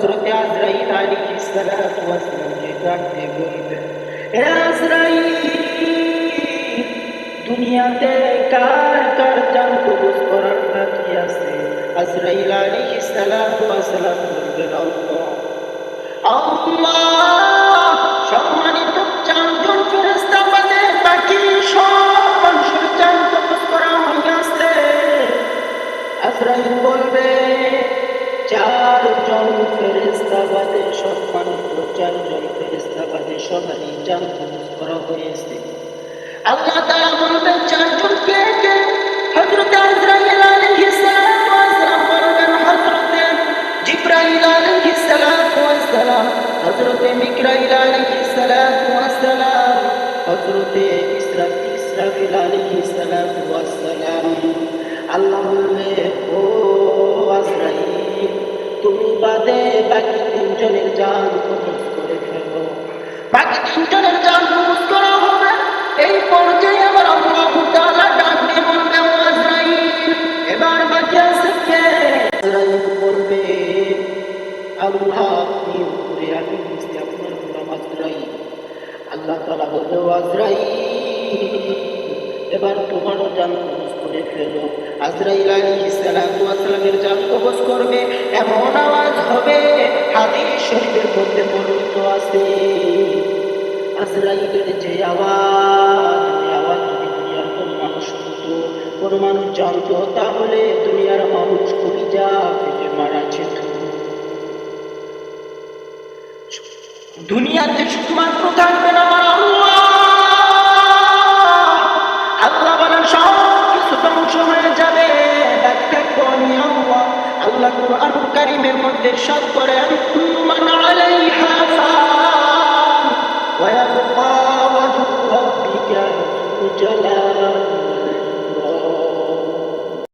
হজরত আজরাইল আলাইহিস সালাতু ওয়াস সালামকে ডাক দিয়ে বলবে হে আজরাইল দুনিয়াতে কার কার জান কবজ করার বাকি আছে আজরাইল আলাইহিস সালাতু ওয়াস বাদে সম্মানিত চারজন ফেরেশতা বাদে সবারই জান কবজ করা হয়েছে আল্লাহ তাআলা বলবেন চারজন কে কে হযরত আজরাইল আলাইহিস সালাম বলবেন হযরত জিবরাইল আলাইহিস সালাম হযরত মিকরাইল আলাইহিস সালাম হযরত ইসরাফিল ইসরাফিল সালাম আল্লাহ বলবে ও তিনজনের জান কবজ করে ফেলো বাকি তিনজনের জান কবজ করা হবে। এই পর্যায়ে আমার আল্লাহ তাআলা ডাক দিয়ে এবার বাকি আছে কে? আল্লাহ আপনি উপরে আমি বুঝতে আপনার গোলাম আল্লাহ বলবে এবার তোমারও জান করে ফেলো। আজরাইল আলাইহিস সালাতু ওয়াস সালামের জান কবজ করবে। এমন আওয়াজ মধ্যে আছে। যে আওয়াজ আওয়াজ দুনিয়ার কোনো মানুষ শুনতো, কোনো মানুষ জানতো, তাহলে দুনিয়ার মানুষ কলিজা ফেটে মারা যেত। দুনিয়াতে শুধুমাত্র থাকবে না আল্লাহ কুরআন কারীমের মধ্যে সব করেন কুল্লু